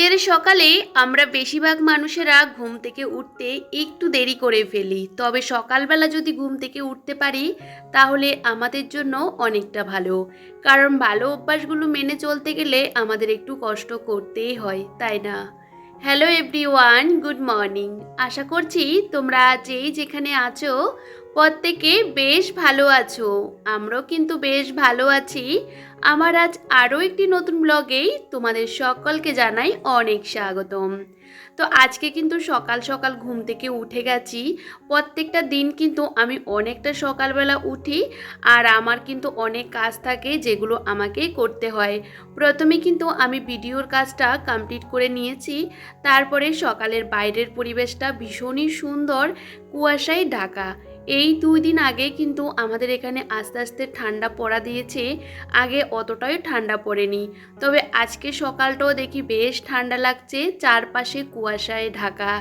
শীতের সকালে আমরা বেশিরভাগ মানুষেরা ঘুম থেকে উঠতে একটু দেরি করে ফেলি। তবে সকালবেলা যদি ঘুম থেকে উঠতে পারি, তাহলে আমাদের জন্য অনেকটা ভালো। কারণ ভালো অভ্যাসগুলো মেনে চলতে গেলে আমাদের একটু কষ্ট করতেই হয়, তাই না? হ্যালো এভরিওয়ান গুড মর্নিং আশা করছি তোমরা যেই যেখানে আছো প্রত্যেকে বেশ ভালো আছো। আমরাও কিন্তু বেশ ভালো আছি। আমার আজ আরও একটি নতুন ব্লগেই তোমাদের সকলকে জানাই অনেক স্বাগতম। তো আজকে কিন্তু সকাল সকাল ঘুম থেকে উঠে গেছি। প্রত্যেকটা দিন কিন্তু আমি অনেকটা সকালবেলা উঠি আর আমার কিন্তু অনেক কাজ থাকে যেগুলো আমাকেই করতে হয়। প্রথমে কিন্তু আমি ভিডিওর কাজটা কমপ্লিট করে নিয়েছি। তারপরে সকালের বাইরের পরিবেশটা ভীষণই সুন্দর। কুয়াশায় ঢাকা। এই দুই দিন আগে কিন্তু আমাদের এখানে আস্তে আস্তে ঠান্ডা পড়া দিয়েছে, আগে অতটাই ঠান্ডা পড়েনি। তবে আজকে সকালটাও দেখি বেশ ঠান্ডা লাগছে, চারপাশে কুয়াশায় ঢাকা।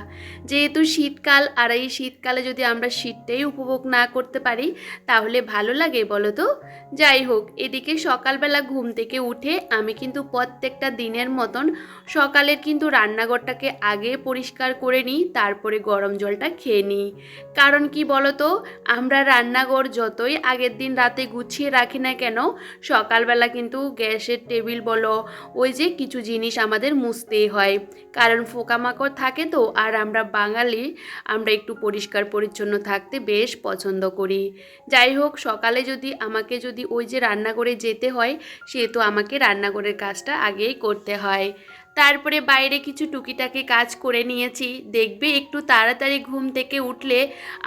যেহেতু শীতকাল, আর এই শীতকালে যদি আমরা শীতটাই উপভোগ না করতে পারি, তাহলে ভালো লাগে বলো তো? যাই হোক, এদিকে সকালবেলা ঘুম থেকে উঠে আমি কিন্তু প্রত্যেকটা দিনের মতন সকালের কিন্তু রান্নাঘরটাকে আগে পরিষ্কার করে নিই, তারপরে গরম জলটা খেয়ে নিই। কারণ কি বলো তো? আমরা রান্নাঘর যতই আগের দিন রাতে গুছিয়ে রাখি না কেন, সকালবেলা কিন্তু গ্যাসের টেবিল বলো, ওই যে কিছু জিনিস আমাদের মুছতেই হয়। কারণ পোকামাকড় থাকে তো, আর আমরা বাঙালি, আমরা একটু পরিষ্কার পরিচ্ছন্ন থাকতে বেশ পছন্দ করি। যাই হোক, সকালে যদি আমাকে যদি ওই যে রান্নাঘরে যেতে হয় সেহেতু আমাকে রান্নাঘরের কাজটা আগেই করতে হয়। তারপরে বাইরে কিছু টুকিটাকি কাজ করে নিয়েছি। দেখবে একটু তাড়াতাড়ি ঘুম থেকে উঠলে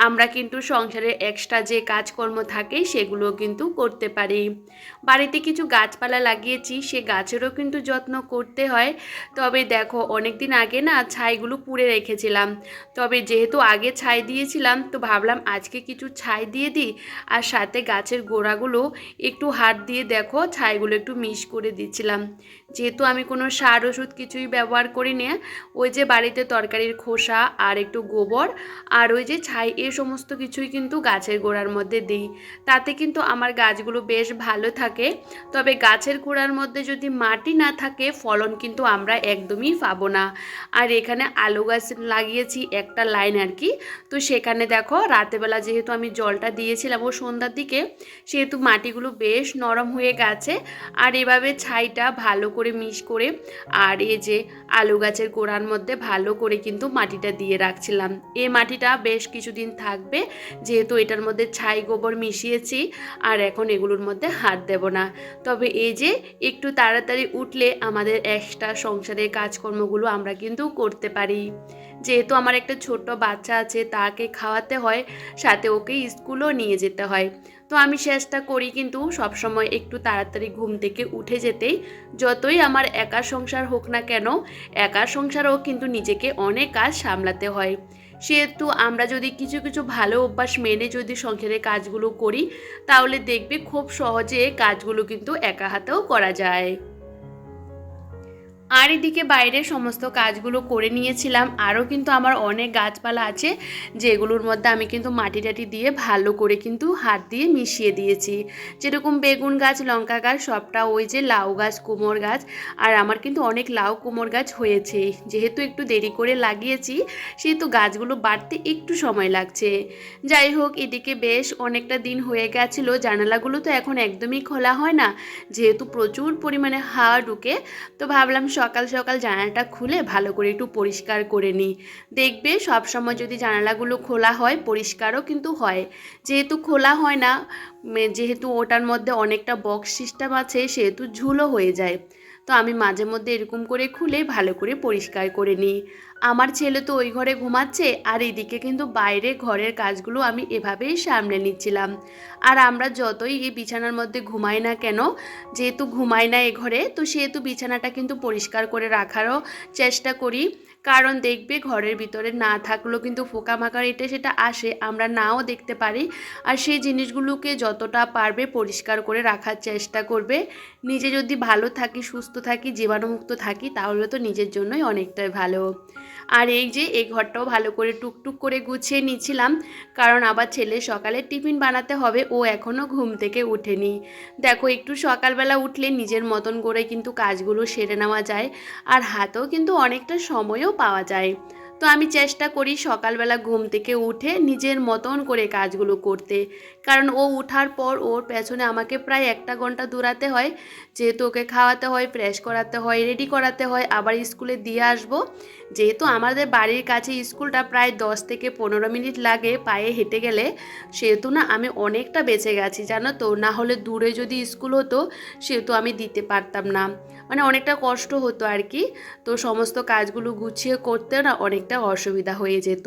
আমরা কিন্তু সংসারের এক্সট্রা যে কাজকর্ম থাকে সেগুলো কিন্তু করতে পারি। বাড়িতে কিছু গাছপালা লাগিয়েছি, সে গাছেরও কিন্তু যত্ন করতে হয়। তবে দেখো অনেক দিন আগে না ছাইগুলো পুড়ে রেখেছিলাম। তবে যেহেতু আগে ছাই দিয়েছিলাম, তো ভাবলাম আজকে কিছু ছাই দিয়ে দিই। আর সাথে গাছের গোড়াগুলো একটু হাত দিয়ে দেখো, ছাইগুলো একটু মিশ করে দিচ্ছিলাম। যেহেতু আমি কোনো সার ওষুধ কিছুই ব্যবহার করি না ওই যে বাড়িতে তরকারির খোসা আর একটু গোবর আর ওই যে ছাই, এ সমস্ত কিছুই কিন্তু গাছের গোড়ার মধ্যে দিই। তাতে কিন্তু আমার গাছগুলো বেশ ভালো থাকে। তবে গাছের গোড়ার মধ্যে যদি মাটি না থাকে, ফলন কিন্তু আমরা একদমই পাবো না। আর এখানে আলু গাছ লাগিয়েছি একটা লাইন আর কি। তো সেখানে দেখো, রাতেবেলা যেহেতু আমি জলটা দিয়েছিলাম ও সন্ধ্যার দিকে, সেহেতু মাটিগুলো বেশ নরম হয়ে গেছে। আর এভাবে ছাইটা ভালো করে মিশ করে আর এই যে আলু গাছের গোড়ার মধ্যে ভালো করে কিন্তু মাটিটা দিয়ে রাখছিলাম। এ মাটিটা বেশ কিছুদিন থাকবে, যেহেতু এটার মধ্যে ছাই গোবর মিশিয়েছি আর এখন এগুলোর মধ্যে হাত দেব না। তবে এই যে একটু তাড়াতাড়ি উঠলে আমাদের একটা সংসারের কাজকর্মগুলো আমরা কিন্তু করতে পারি। যেহেতু আমার একটা ছোট্ট বাচ্চা আছে, তাকে খাওয়াতে হয়, সাথে ওকে স্কুলও নিয়ে যেতে হয়। তো আমি চেষ্টা করি কিন্তু সবসময় একটু তাড়াতাড়ি ঘুম থেকে উঠে যেতেই। যতই আমার একা সংসার হোক না কেন, একা সংসারও কিন্তু নিজেকে অনেক কাজ সামলাতে হয়। সেহেতু আমরা যদি কিছু কিছু ভালো অভ্যাস মেনে যদি সংসারের কাজগুলো করি, তাহলে দেখবে খুব সহজে কাজগুলো কিন্তু একা হাতেও করা যায়। আর এদিকে বাইরের সমস্ত কাজগুলো করে নিয়েছিলাম। আরও কিন্তু আমার অনেক গাছপালা আছে, যেগুলোর মধ্যে আমি কিন্তু মাটি টাটি দিয়ে ভালো করে কিন্তু হাত দিয়ে মিশিয়ে দিয়েছি। যেরকম বেগুন গাছ, লঙ্কা গাছ, সবটা ওই যে লাউ গাছ, কুমোর গাছ, আর আমার কিন্তু অনেক লাউ, কুমোর গাছ হয়েছে। যেহেতু একটু দেরি করে লাগিয়েছি, সেহেতু গাছগুলো বাড়তে একটু সময় লাগছে। যাই হোক, এদিকে বেশ অনেকটা দিন হয়ে গেছিল। জানালাগুলো তো এখন একদমই খোলা হয় না, যেহেতু প্রচুর পরিমাণে হাওয়া ঢুকে, তো ভাবলাম সকাল সকাল জানালাটা খুলে ভালো করে একটু পরিষ্কার করে নিই। দেখবে সব সময় যদি জানালাগুলো খোলা হয়, পরিষ্কারও কিন্তু হয়। যেহেতু খোলা হয় না যেহেতু ওটার মধ্যে অনেকটা বক্স সিস্টেম আছে, সেহেতু ঝুলো হয়ে যায়। তো আমি মাঝে মধ্যে এরকম করে খুলে ভালো করে পরিষ্কার করে নিই। আমার ছেলে তো ওই ঘরে ঘুমাচ্ছে আর এদিকে কিন্তু বাইরে ঘরের কাজগুলো আমি এভাবেই সামলে নিচ্ছিলাম। আর আমরা যতই এই বিছানার মধ্যে ঘুমাই না কেন, যেহেতু ঘুমাই না এ ঘরে, তো সেহেতু বিছানাটা কিন্তু পরিষ্কার করে রাখারও চেষ্টা করি। কারণ দেখবে ঘরের ভিতরে না থাকলেও কিন্তু পোকামাকড় এটা সেটা আসে, আমরা নাও দেখতে পারি। আর সেই জিনিসগুলোকে যতটা পারবে পরিষ্কার করে রাখার চেষ্টা করবে। নিজে যদি ভালো থাকি, সুস্থ থাকি, জীবাণুমুক্ত থাকি, তাহলে তো নিজের জন্যই অনেকটাই ভালো। আর এই যে, এই ঘরটাও ভালো করে টুকটুক করে গুছিয়ে নিচ্ছিলাম কারণ আবার ছেলে সকালে টিফিন বানাতে হবে, ও এখনও ঘুম থেকে উঠেনি দেখো, একটু সকালবেলা উঠলে নিজের মতন করে কিন্তু কাজগুলো সেরে নেওয়া যায়। আর হাতেও কিন্তু অনেকটা সময়ও পাওয়া যায়। তো আমি চেষ্টা করি সকালবেলা ঘুম থেকে উঠে নিজের মতন করে কাজগুলো করতে। কারণ ও উঠার পর ওর পেছনে আমাকে প্রায় একটা ঘণ্টা দৌড়াতে হয়। যেহেতু ওকে খাওয়াতে হয় ফ্রেশ করাতে হয় রেডি করাতে হয়, আবার স্কুলে দিয়ে আসব। যেহেতু আমাদের বাড়ির কাছে স্কুলটা প্রায় দশ থেকে পনেরো মিনিট লাগে পায়ে হেঁটে গেলে, সেহেতু না আমি অনেকটা বেঁচে গেছি, জানো তো? না হলে দূরে যদি স্কুল হতো, সেহেতু আমি দিতে পারতাম না। মানে অনেকটা কষ্ট হতো আর কি। তো সমস্ত কাজগুলো গুছিয়ে করতে না অনেকটা অসুবিধা হয়ে যেত।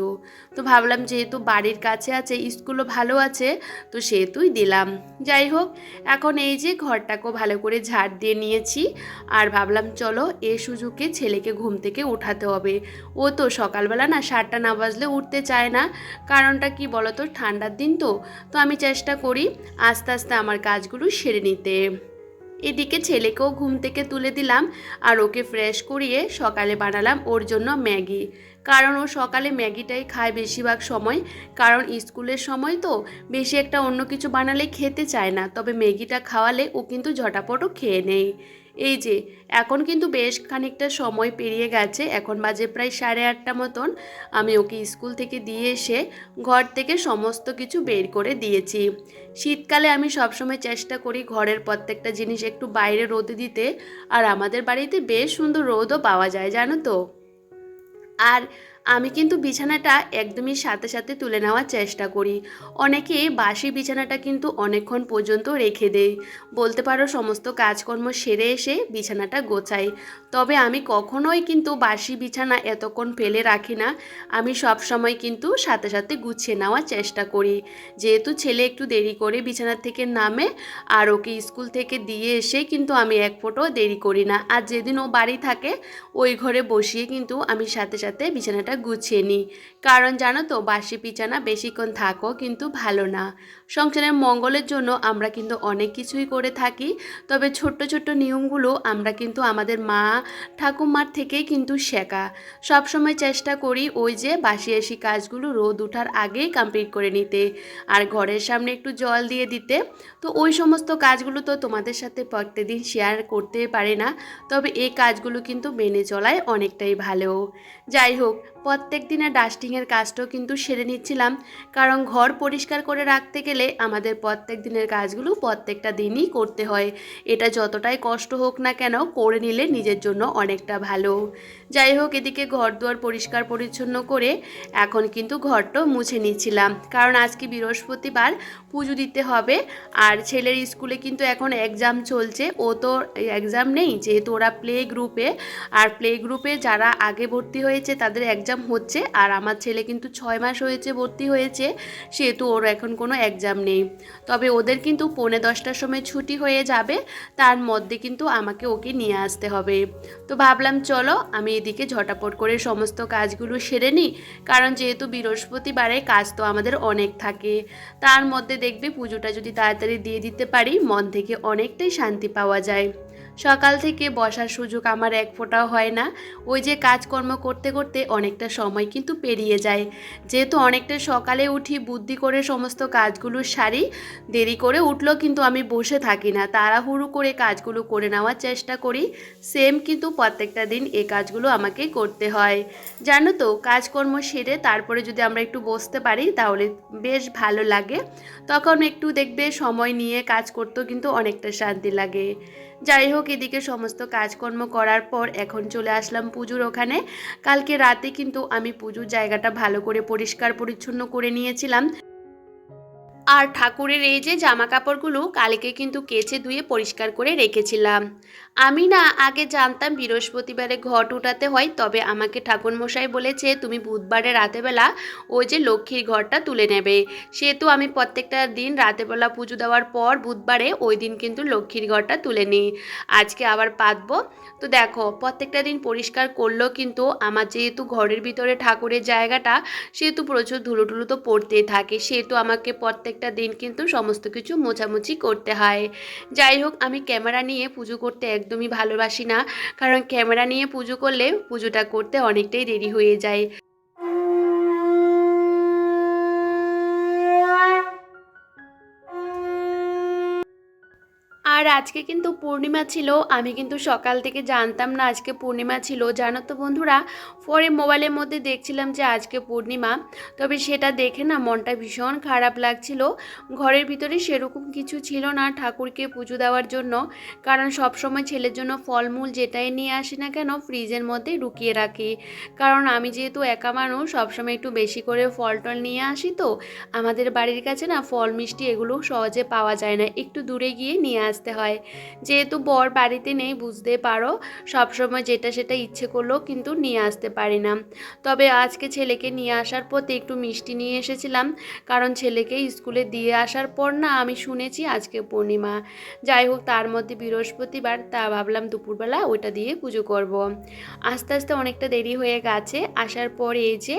তো ভাবলাম যেহেতু বাড়ির কাছে আছে, স্কুলও ভালো আছে তো সেহেতুই দিলাম। যাই হোক, এখন এই যে ঘরটাকেও ভালো করে ঝাড় দিয়ে নিয়েছি। আর ভাবলাম, চলো এ সুযোগে ছেলেকে ঘুম থেকে উঠাতে হবে। ও তো সকালবেলা না সাতটা না বাজলে উঠতে চায় না। কারণটা কি বলতো? ঠান্ডার দিন তো। তো আমি চেষ্টা করি আস্তে আস্তে আমার কাজগুলো সেরে নিতে। এদিকে ছেলেকেও ঘুম থেকে তুলে দিলাম আর ওকে ফ্রেশ করিয়ে সকালে বানালাম ওর জন্য ম্যাগি। কারণ ও সকালে ম্যাগিটাই খায় বেশিরভাগ সময়। কারণ স্কুলের সময় তো বেশি একটা অন্য কিছু বানালে খেতে চায় না। তবে ম্যাগিটা খাওয়ালে ও কিন্তু ঝটাপটও খেয়ে নেয়। এই যে, এখন কিন্তু বেশ খানিকটা সময় পেরিয়ে গেছে, এখন বাজে প্রায় সাড়ে আটটা মতন। আমি ওকে স্কুল থেকে দিয়ে এসে ঘর থেকে সমস্ত কিছু বের করে দিয়েছি। শীতকালে আমি সবসময় চেষ্টা করি ঘরের প্রত্যেকটা জিনিস একটু বাইরে রোদে দিতে, আর আমাদের বাড়িতে বেশ সুন্দর রোদও পাওয়া যায়, জানো তো? আর আমি কিন্তু বিছানাটা একদমই সাথে সাথে তুলে নেওয়ার চেষ্টা করি। অনেকে বাসি বিছানাটা কিন্তু অনেকক্ষণ পর্যন্ত রেখে দেয়। বলতে পারো সমস্ত কাজকর্ম সেরে এসে বিছানাটা গোছাই। তবে আমি কখনোই কিন্তু বাসি বিছানা এতক্ষণ ফেলে রাখি না। আমি সব সময় কিন্তু সাথে সাথে গুছিয়ে নেওয়ার চেষ্টা করি। যেহেতু ছেলে একটু দেরি করে বিছানার থেকে নামে আর ওকে স্কুল থেকে দিয়ে এসে কিন্তু আমি এক ফোটো দেরি করি না। আর যেদিন ও বাড়ি থাকে, ওই ঘরে বসিয়ে কিন্তু আমি সাথে সাথে বিছানাটা গুছিয়ে নিই কারণ জানো তো বাসি পিছানা বেশিক্ষণ থাকো কিন্তু ভালো না। সংসারের মঙ্গলের জন্য আমরা কিন্তু অনেক কিছুই করে থাকি। তবে ছোট্ট ছোট্ট নিয়মগুলো আমরা কিন্তু আমাদের মা ঠাকুমার থেকেই কিন্তু শেখা। সবসময় চেষ্টা করি ওই যে বাসি আসি কাজগুলো রোদ ওঠার আগেই কমপ্লিট করে নিতে আর ঘরের সামনে একটু জল দিয়ে দিতে। তো ওই সমস্ত কাজগুলো তো তোমাদের সাথে প্রত্যেকদিন শেয়ার করতে পারে না, তবে এই কাজগুলো কিন্তু মেনে চলায় অনেকটাই ভালো। যাই হোক প্রত্যেক দিনের ডাস্টিংয়ের কাজটাও কিন্তু সেরে নিচ্ছিলাম। কারণ ঘর পরিষ্কার করে রাখতে গেলে আমাদের প্রত্যেক দিনের কাজগুলো প্রত্যেকটা দিনই করতে হয়। এটা যতটাই কষ্ট হোক না কেন করে নিলে নিজের জন্য অনেকটা ভালো। যাই হোক, এদিকে ঘর দুয়ার পরিষ্কার পরিচ্ছন্ন করে এখন কিন্তু ঘরটা মুছে নিচ্ছিলাম। কারণ আজকে বৃহস্পতিবার পুজো দিতে হবে। আর ছেলের স্কুলে কিন্তু এখন এক্সাম চলছে। ও তো এক্সাম নেই, যেহেতু ওরা প্লে গ্রুপে আর প্লে গ্রুপে যারা আগে ভর্তি হয়েছে, তাদের এক্সাম হচ্ছে। আর আমার ছেলে কিন্তু ছয় মাস হয়েছে, ভর্তি হয়েছে। সেহেতু ওর এখন কোনো এক্সাম নেই। তবে ওদের কিন্তু পৌনে দশটার সময় ছুটি হয়ে যাবে, তার মধ্যে কিন্তু আমাকে ওকে নিয়ে আসতে হবে। তো ভাবলাম, চলো আমি এদিকে ঝটাপট করে সমস্ত কাজগুলো সেরে নিই, কারণ যেহেতু বৃহস্পতিবারে কাজ তো আমাদের অনেক থাকে। তার মধ্যে দেখবে পুজোটা যদি তাড়াতাড়ি দিয়ে দিতে পারি, মন থেকে অনেকটাই শান্তি পাওয়া যায়। সকাল থেকে বসার সুযোগ আমার এক ফোঁটাও হয় না। ওই যে কাজকর্ম করতে করতে অনেকটা সময় কিন্তু পেরিয়ে যায়। যেহেতু অনেকটা সকালে উঠি, বুদ্ধি করে সমস্ত কাজগুলো সারি, দেরি করে উঠলেও কিন্তু আমি বসে থাকি না। তাড়াহুড়ো করে কাজগুলো করে নেওয়ার চেষ্টা করি। সেম কিন্তু প্রত্যেকটা দিন এ কাজগুলো আমাকে করতে হয়। জানো তো, কাজকর্ম সেরে তারপরে যদি আমরা একটু বসতে পারি, তাহলে বেশ ভালো লাগে। তখন একটু দেখবে সময় নিয়ে কাজ করতেও কিন্তু অনেকটা শান্তি লাগে। যাই হোক এদিকে সমস্ত কাজকর্ম করার পর এখন চলে আসলাম পুজোর ওখানে। কালকে রাতে কিন্তু আমি পুজোর জায়গাটা ভালো করে পরিষ্কার পরিচ্ছন্ন করে নিয়েছিলাম। আর ঠাকুরের এই যে জামা কাপড়গুলো কালকে কিন্তু কেচে ধুয়ে পরিষ্কার করে রেখেছিলাম। আমি না আগে জানতাম বৃহস্পতিবারে ঘট উঠাতে হয়, তবে আমাকে ঠাকুরমশাই বলেছে, তুমি বুধবারে রাতেবেলা ওই যে লক্ষ্মীর ঘরটা তুলে নেবে। সেহেতু আমি প্রত্যেকটা দিন রাতেবেলা পুজো দেওয়ার পর বুধবারে ওই দিন কিন্তু লক্ষ্মীর ঘরটা তুলে নিই। আজকে আবার পাতবো। তো দেখো, প্রত্যেকটা দিন পরিষ্কার করলেও কিন্তু আমার যেহেতু ঘরের ভিতরে ঠাকুরের জায়গাটা, সেহেতু প্রচুর ধুলো টুলো তো পড়তেই থাকে। সেহেতু আমাকে প্রত্যেকটা দিন কিন্তু সমস্ত কিছু মোছামুছি করতে হয়। যাই হোক, আমি ক্যামেরা নিয়ে পুজো করতে একদমই ভালোবাসি না। কারণ ক্যামেরা নিয়ে পুজো করলে পুজোটা করতে অনেকটাই দেরি হয়ে যায়। আজকে কিন্তু পূর্ণিমা ছিল, আমি কিন্তু সকাল থেকে জানতাম না আজকে পূর্ণিমা ছিল। জানো তো বন্ধুরা পরে মোবাইলের মধ্যে দেখছিলাম যে আজকে পূর্ণিমা। তবে সেটা দেখে না মনটা ভীষণ খারাপ লাগছিল। ঘরের ভিতরে সেরকম কিছু ছিল না ঠাকুরকে পুজো দেওয়ার জন্য। কারণ সবসময় ছেলের জন্য ফলমূল যেটাই নিয়ে আসি না কেন, ফ্রিজের মধ্যে ঢুকিয়ে রাখি। কারণ আমি যেহেতু একা মানুষ, সবসময় একটু বেশি করে ফল টল নিয়ে আসি তো। আমাদের বাড়ির কাছে না ফল মিষ্টি এগুলো সহজে পাওয়া যায় না। একটু দূরে গিয়ে নিয়ে আসতে হয়। যেহেতু বর বাড়িতে নেই, বুঝতে পারো, সবসময় যেটা সেটা ইচ্ছে করলেও কিন্তু নিয়ে আসতে পারি না। তবে আজকে ছেলেকে নিয়ে আসার পথে একটু মিষ্টি নিয়ে এসেছিলাম, কারণ ছেলেকে স্কুলে দিয়ে আসার পর না আমি শুনেছি আজকে পূর্ণিমা। যাই হোক, তার মধ্যে বৃহস্পতিবার, তা ভাবলাম দুপুরবেলা ওইটা দিয়ে পুজো করব। আস্তে আস্তে অনেকটা দেরি হয়ে গেছে, আসার পর এই যে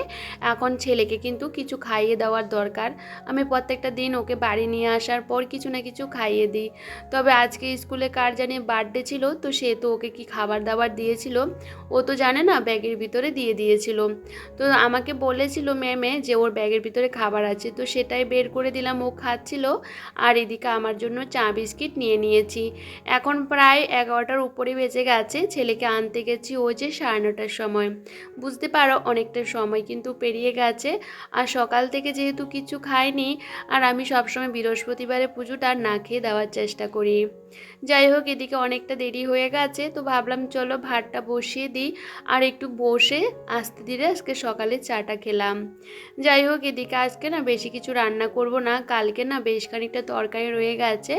এখন ছেলেকে কিন্তু কিছু খাইয়ে দেওয়ার দরকার। আমি প্রত্যেকটা দিন ওকে বাড়ি নিয়ে আসার পর কিছু না কিছু খাইয়ে দিই। তবে আজকে স্কুলে কার জানি বার্থডে ছিল, তো সে তো ওকে কি খাবার দাবার দিয়েছিল, ও তো জানে না ব্যাগের ভিতরে দিয়ে দিয়েছিল। তো আমাকে বলেছিল ম্যামে যে ওর ব্যাগের ভিতরে খাবার আছে, তো সেটাই বের করে দিলাম, ও খাচ্ছিল, আর এদিকে আমার জন্য চা বিস্কিট নিয়ে নিয়েছি। এখন প্রায় এগারোটার উপরে বেজে গেছে, ছেলেকে আনতে গেছি ও যে সাড়ে নটার সময়। বুঝতে পারো অনেকটা সময় কিন্তু পেরিয়ে গেছে, আর সকাল থেকে যেহেতু কিছু খাইনি, আর আমি সবসময় বৃহস্পতিবারে পুজোটা না খেয়ে দেওয়ার চেষ্টা করি। যাই হোক এদিকে অনেকটা দেরি হয়ে গেছে, তো ভাবলাম চলো ভাতটা বসিয়ে দিই, আর একটু বসে আস্তে ধীরে আজকে সকালে চাটা খেলাম। যাই হোক এদিকে আজকে না বেশি কিছু রান্না করব না, কালকে না বেশ খানিকটা তরকারি রয়ে গেছে,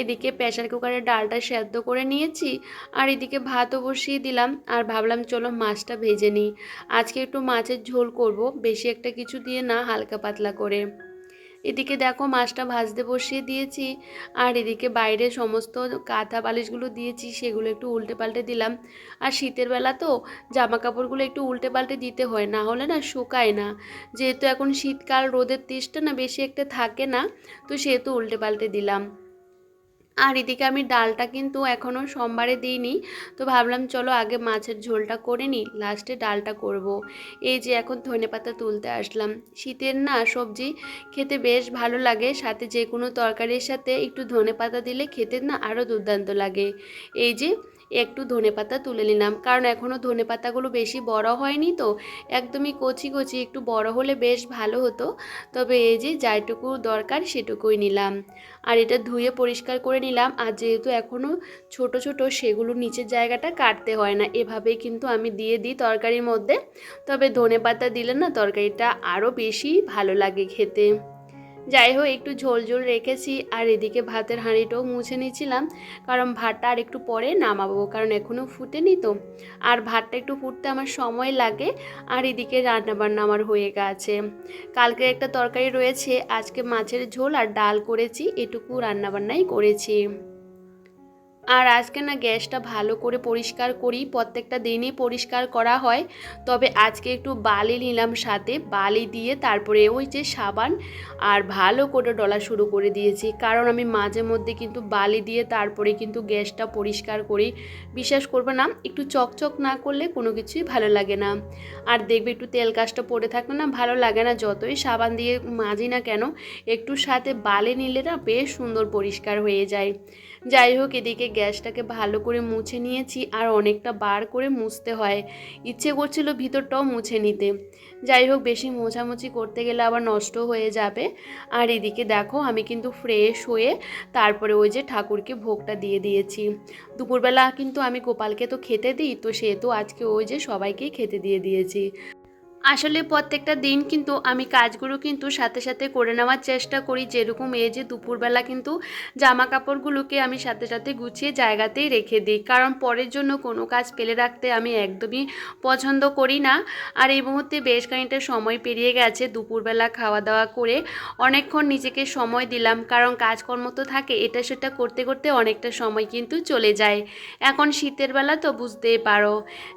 এদিকে প্রেশার কুকারে ডালটা সেদ্ধ করে নিয়েছি, আর এদিকে ভাতও বসিয়ে দিলাম, আর ভাবলাম চলো মাছটা ভেজে নিই, আজকে একটু মাছের ঝোল করব, বেশি একটা কিছু দিয়ে না, হালকা পাতলা করে। এদিকে দেখো মাছটা ভাজতে বসিয়ে দিয়েছি, আর এদিকে বাইরে সমস্ত কাঁথা বালিশগুলো দিয়েছি, সেগুলো একটু উল্টে পাল্টে দিলাম। আর শীতের বেলা তো জামা কাপড়গুলো একটু উল্টে পাল্টে দিতে হয়, না হলে না শুকায় না। যেহেতু এখন শীতকাল, রোদের তেষ্টা না বেশি একটা থাকে না, তো সেহেতু উল্টে পাল্টে দিলাম। আর এদিকে আমি ডালটা কিন্তু এখনও সোমবারে দিইনি। তো ভাবলাম চলো আগে মাছের ঝোলটা করে নিই লাস্টে ডালটা করব। এই যে এখন ধনে পাতা তুলতে আসলাম। শীতের না সবজি খেতে বেশ ভালো লাগে, সাথে যে কোনো তরকারির সাথে একটু ধনে পাতা দিলে খেতে না আরও দুর্দান্ত লাগে। এই যে একটু ধনে পাতা তুলে নিলাম। কারণ এখনও ধনে পাতাগুলো বেশি বড় হয়নি তো। একদমই কচি কচি, একটু বড় হলে বেশ ভালো হতো। তবে এই যে যাইটুকু দরকার সেটুকুই নিলাম। আর এটা ধুয়ে পরিষ্কার করে নিলাম। আর যেহেতু এখনও ছোট ছোট সেগুলো নিচের জায়গাটা কাটতে হয় না, এভাবেই কিন্তু আমি দিয়ে দিই তরকারির মধ্যে। তবে ধনে পাতা দিলে না তরকারিটা আরও বেশি ভালো লাগে খেতে। যাই হোক, একটু ঝোল ঝোল রেখেছি আর এদিকে ভাতের হাঁড়িটাও মুছে নিয়েছিলাম। কারণ ভাতটা আর একটু পরে নামাবো, কারণ এখনও ফুটেনি তো। আর ভাতটা একটু ফুটতে আমার সময় লাগে, আর এদিকে রান্নাবান্না আমার হয়ে গেছে। কালকে একটা তরকারি রয়েছে, আজকে মাছের ঝোল আর ডাল করেছি, এটুকু রান্নাবান্নাই করেছি। আর আজকে না গ্যাসটা ভালো করে পরিষ্কার করি, প্রত্যেকটা দিনই পরিষ্কার করা হয়। তবে আজকে একটু বালি নিলাম সাথে, বালি দিয়ে তারপরে ওই যে সাবান আর ভালো করে ডলা শুরু করে দিয়েছি। কারণ আমি মাঝে মধ্যে কিন্তু বালি দিয়ে তারপরে কিন্তু গ্যাসটা পরিষ্কার করি। বিশ্বাস করবে না, একটু চকচক না করলে কোনো কিছুই ভালো লাগে না। আর দেখবে একটু তেল কাজটা পড়ে থাকলে না ভালো লাগে না, যতই সাবান দিয়ে মাজি না কেন, একটু সাথে বালি নিলে না বেশ সুন্দর পরিষ্কার হয়ে যায়। যাই হোক, এদিকে গ্যাসটাকে ভালো করে মুছে নিয়েছি আর অনেকটা বার করে মুছতে হয়। ইচ্ছে করছিল ভিতরটাও মুছে নিতে। যাই হোক, বেশি মোছামুছি করতে গেলে আবার নষ্ট হয়ে যাবে। আর এদিকে দেখো, আমি কিন্তু ফ্রেশ হয়ে তারপরে ওই যে ঠাকুরকে ভোগটা দিয়ে দিয়েছি। দুপুরবেলা কিন্তু আমি গোপালকে তো খেতে দিই, তো সে তো আজকে ওই যে সবাইকেই খেতে দিয়ে দিয়েছি। আসলে প্রত্যেকটা দিন কিন্তু আমি কাজগুলো কিন্তু সাথে সাথে করে নেওয়ার চেষ্টা করি, যেরকম এই যে দুপুরবেলা কিন্তু জামা কাপড়গুলোকে আমি সাথে সাথে গুছিয়ে জায়গাতেই রেখে দিই। কারণ পরের জন্য কোনো কাজ ফেলে রাখতে আমি একদমই পছন্দ করি না। আর এই মুহূর্তে বেশ খানিকটা সময় পেরিয়ে গেছে দুপুরবেলা খাওয়া দাওয়া করে। অনেকক্ষণ নিজেকে সময় দিলাম, কারণ কাজকর্ম তো থাকে, এটা সেটা করতে করতে অনেকটা সময় কিন্তু চলে যায়। এখন শীতের বেলা তো বুঝতেই পারো।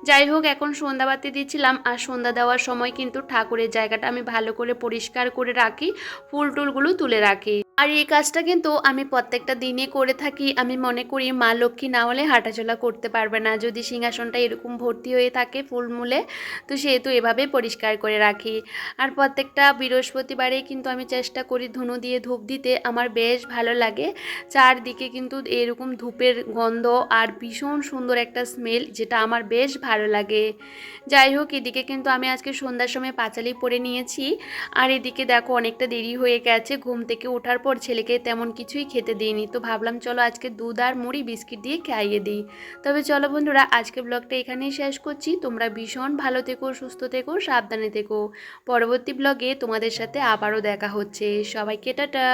যাই হোক, এখন সন্ধ্যাবাতি দিচ্ছিলাম, আর সন্ধ্যা দেওয়ার সময় কিন্তু ঠাকুরের জায়গাটা আমি ভালো করে পরিষ্কার করে রাখি ফুল টুলগুলো তুলে রাখি। আর এই কাজটা কিন্তু আমি প্রত্যেকটা দিনে করে থাকি। আমি মনে করি মা লক্ষ্মী না হলে হাঁটাচলা করতে পারবে না। যদি সিংহাসনটা এরকম ভর্তি হয়ে থাকে ফুলমূলে তো সেহেতু এভাবে পরিষ্কার করে রাখি। আর প্রত্যেকটা বৃহস্পতিবারে কিন্তু আমি চেষ্টা করি ধুনো দিয়ে ধূপ দিতে। আমার বেশ ভালো লাগে। চারদিকে কিন্তু এরকম ধূপের গন্ধ আর ভীষণ সুন্দর একটা স্মেল যেটা আমার বেশ ভালো লাগে। যাই হোক, এদিকে কিন্তু আমি আজকে সন্ধ্যার সময় পাঁচালি পরে নিয়েছি। আর এদিকে দেখো অনেকটা দেরি হয়ে গেছে। ঘুম থেকে ওঠার পর ছেলেকে তেমন কিছুই খেতে দিইনি। তো ভাবলাম, চলো আজকে দুধ আর মুড়ি বিস্কিট দিয়ে খাইয়ে দিই। তবে চলো বন্ধুরা, আজকে ব্লগটা এখানেই শেষ করছি। তোমরা ভীষণ ভালো থেকো, সুস্থ থেকো, সাবধানে থেকো। পরবর্তী ব্লগে তোমাদের সাথে আবারও দেখা হচ্ছে। সবাইকে টাটা।